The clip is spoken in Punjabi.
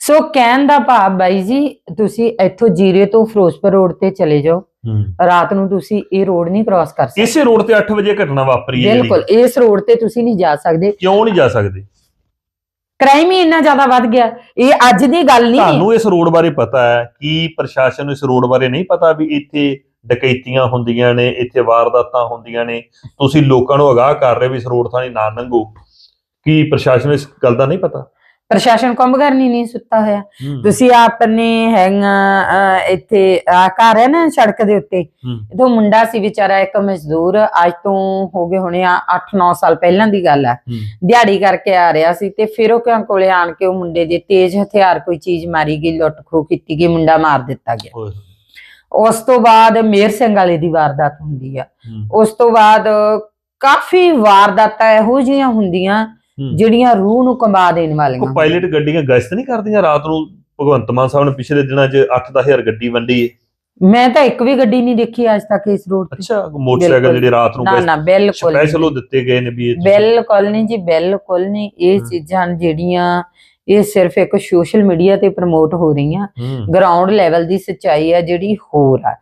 ਸੋ ਕਹਿਣ ਦਾ ਭਾਵ ਬਾਈ ਜੀ ਤੁਸੀਂ ਇੱਥੋਂ ਜੀਰੇ ਤੋਂ ਫਿਰੋਜ਼ਪੁਰ ਰੋਡ ਤੇ ਚਲੇ ਜਾਓ। ਰਾਤ ਨੂੰ ਤੁਸੀਂ ਇਹ ਰੋਡ ਨਹੀਂ ਕ੍ਰਾਸ ਕਰ ਸਕਦੇ। ਇਸੇ ਰੋਡ ਤੇ 8 ਵਜੇ ਘਟਨਾ ਵਾਪਰੀ ਹੈ ਬਿਲਕੁਲ ਇਸ ਰੋਡ ਤੇ ਤੁਸੀਂ ਨਹੀਂ ਜਾ ਸਕਦੇ। ਕਿਉਂ ਨਹੀਂ ਜਾ ਸਕਦੇ? ਕ੍ਰਾਈਮ ਹੀ ਇੰਨਾ ਜ਼ਿਆਦਾ ਵੱਧ ਗਿਆ। ਇਹ ਅੱਜ ਦੀ ਗੱਲ ਨਹੀਂ। ਤੁਹਾਨੂੰ ਇਸ ਰੋਡ ਬਾਰੇ ਪਤਾ ਹੈ ਕੀ ਪ੍ਰਸ਼ਾਸਨ ਨੂੰ ਇਸ ਰੋਡ ਬਾਰੇ ਨਹੀਂ ਪਤਾ ਵੀ ਇੱਥੇ ਡਕੈਤੀਆਂ ਹੁੰਦੀਆਂ ਨੇ ਇੱਥੇ ਵਾਰਦਾਤਾਂ ਹੁੰਦੀਆਂ ਨੇ। ਤੁਸੀਂ ਲੋਕਾਂ ਨੂੰ ਅਗਾਹ ਕਰ ਰਹੇ ਵੀ ਇਸ ਰੋਡ ਥਾਣੀ ਨਾ ਲੰਘੋ ਕੀ ਪ੍ਰਸ਼ਾਸਨ ਨੂੰ ਇਸ ਗੱਲ ਦਾ ਨਹੀਂ ਪਤਾ? ਪ੍ਰਸ਼ਾਸਨ ਕੁੰਭਕਰਨੀ ਨਹੀਂ ਸੁੱਤਾ ਹੋਇਆ ਤੁਸੀਂ ਆਪਣੇ ਹੈਗਾ ਇੱਥੇ ਆ ਘਰ ਹੈ ਨਾ ਸੜਕ ਦੇ ਉੱਤੇ। ਇਦੋਂ ਮੁੰਡਾ ਸੀ ਵਿਚਾਰਾ ਇੱਕ ਮਜ਼ਦੂਰ ਅੱਜ ਤੋਂ ਹੋ ਗਏ ਹੋਣੇ ਆ 8-9 ਸਾਲ ਪਹਿਲਾਂ ਦੀ ਗੱਲ ਹੈ ਹੂੰ। ਦਿਹਾੜੀ ਕਰਕੇ ਆ ਰਿਹਾ ਸੀ ਤੇ ਫਿਰ ਉਹ ਕਿਉਂ ਕੋਲੇ ਆਣ ਕੇ ਉਹ ਮੁੰਡੇ ਦੇ ਤੇਜ਼ ਹਥਿਆਰ ਕੋਈ ਚੀਜ਼ ਮਾਰੀ ਗਈ ਲੁੱਟ ਖੋਹ ਕੀਤੀ ਗਈ ਮੁੰਡਾ ਮਾਰ ਦਿੱਤਾ ਗਿਆ ਉਸ ਤੋਂ ਬਾਅਦ ਮੇਰ ਸਿੰਘ ਵਾਲੇ ਦੀ ਵਾਰਦਾਤ ਹੁੰਦੀ ਆ। ਉਸ ਤੋਂ ਬਾਅਦ ਕਾਫੀ ਵਾਰਦਾਤਾਂ ਇਹੋ ਜਿਹੀਆਂ ਹੁੰਦੀਆਂ। ਜਿਹੜੀਆਂ ਰੂਹ ਨੂੰ ਕੰਬਾ ਦੇਣ ਵਾਲੀਆਂ ਕੋ ਪਾਇਲਟ ਗੱਡੀਆਂ ਗਸ਼ਤ ਨਹੀਂ ਕਰਦੀਆਂ? ਰਾਤ ਨੂੰ ਭਗਵੰਤ ਮਾਨ ਸਾਹਿਬ ਨੇ ਪਿਛਲੇ ਦਿਨਾਂ 'ਚ 8-10000 ਗੱਡੀ ਵੰਡੀ ਮੈਂ ਤਾਂ ਇੱਕ ਵੀ ਗੱਡੀ ਨਹੀਂ ਦੇਖੀ ਅੱਜ ਤੱਕ ਇਸ ਰੋਡ ਤੇ। ਅੱਛਾ ਮੋਟਰਸਾਈਕਲ। ਜਿਹੜੇ ਰਾਤ ਨੂੰ ਨਾ ਨਾ ਬਿਲਕੁਲ ਸਪੈਸ਼ਲ ਉਹ ਦਿੱਤੇ ਗਏ ਨੇ ਵੀ ਇਹ ਬਿਲਕੁਲ ਨਹੀਂ ਜੀ ਬਿਲਕੁਲ ਨਹੀਂ। ਇਹ। ਚੀਜ਼ਾਂ ਜਿਹੜੀਆਂ ਇਹ ਸਿਰਫ ਇੱਕ ਸੋਸ਼ਲ ਮੀਡੀਆ ਤੇ ਪ੍ਰਮੋਟ ਹੋ ਰਹੀਆਂ। ਗਰਾਊਂਡ ਲੈਵਲ ਦੀ ਸੱਚਾਈ ਆ ਜਿਹੜੀ ਹੋਰ ਆ।